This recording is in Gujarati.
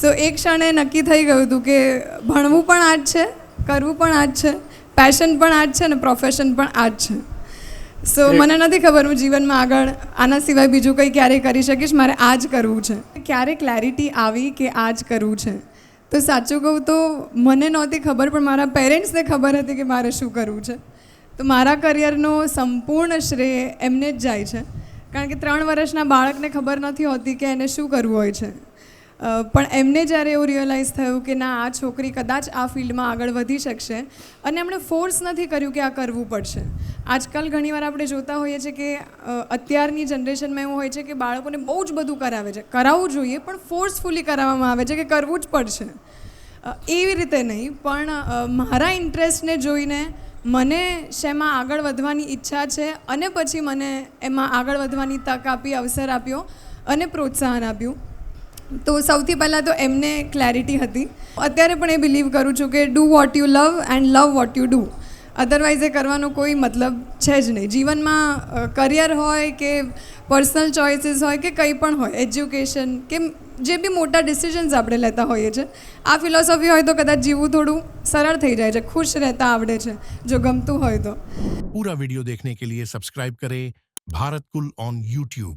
સો એક ક્ષણે નક્કી થઈ ગયું હતું કે ભણવું પણ આ જ છે કરવું પણ આ જ છે પેશન પણ આ જ છે અને પ્રોફેશન પણ આ જ છે સો મને નથી ખબર હું જીવનમાં આગળ આના સિવાય બીજું કંઈ ક્યારેય કરી શકીશ મારે આ જ કરવું છે. ક્યારે ક્લેરિટી આવી કે આ જ કરવું છે? તો સાચું કહું તો મને નહોતી ખબર પણ મારા પેરેન્ટ્સને ખબર હતી કે મારે શું કરવું છે. તો મારા કરિયરનો સંપૂર્ણ શ્રેય એમને જ જાય છે. કારણ કે ત્રણ વર્ષના બાળકને ખબર નથી હોતી કે એને શું કરવું હોય છે. પણ એમને જ્યારે એવું રિયલાઇઝ થયું કે ના, આ છોકરી કદાચ આ ફિલ્ડમાં આગળ વધી શકશે, અને એમણે ફોર્સ નથી કર્યું કે આ કરવું પડશે. આજકાલ ઘણીવાર આપણે જોતા હોઈએ છીએ કે અત્યારની જનરેશનમાં એવું હોય છે કે બાળકોને બહુ જ બધું કરાવે છે. કરાવવું જોઈએ, પણ ફોર્સફુલી કરાવવામાં આવે છે કે કરવું જ પડશે. એવી રીતે નહીં, પણ મારા ઇન્ટરેસ્ટને જોઈને મને શેમાં આગળ વધવાની ઈચ્છા છે, અને પછી મને એમાં આગળ વધવાની તક આપી, અવસર આપ્યો, અને પ્રોત્સાહન આપ્યું. તો સૌથી પહેલાં તો એમને ક્લેરિટી હતી. અત્યારે પણ એ બિલીવ કરું છું કે do what you love and love what you do otherwise એ કરવાનો કોઈ મતલબ છે જ નહીં. જીવનમાં કરિયર હોય કે પર્સનલ ચોઇસીસ હોય કે કંઈ પણ હોય એજ્યુકેશન કે જે બી મોટા ડિસિઝન્સ આપણે લેતા હોઈએ છીએ આ ફિલોસોફી હોય તો કદાચ જીવવું થોડું સરળ થઈ જાય છે, ખુશ રહેતા આવડે છે, જો ગમતું હોય તો. પૂરા વિડિયો દેખને કે લીએ સબસ્ક્રાઇબ કરે ભારત કુલ ઓન યુટ્યુબ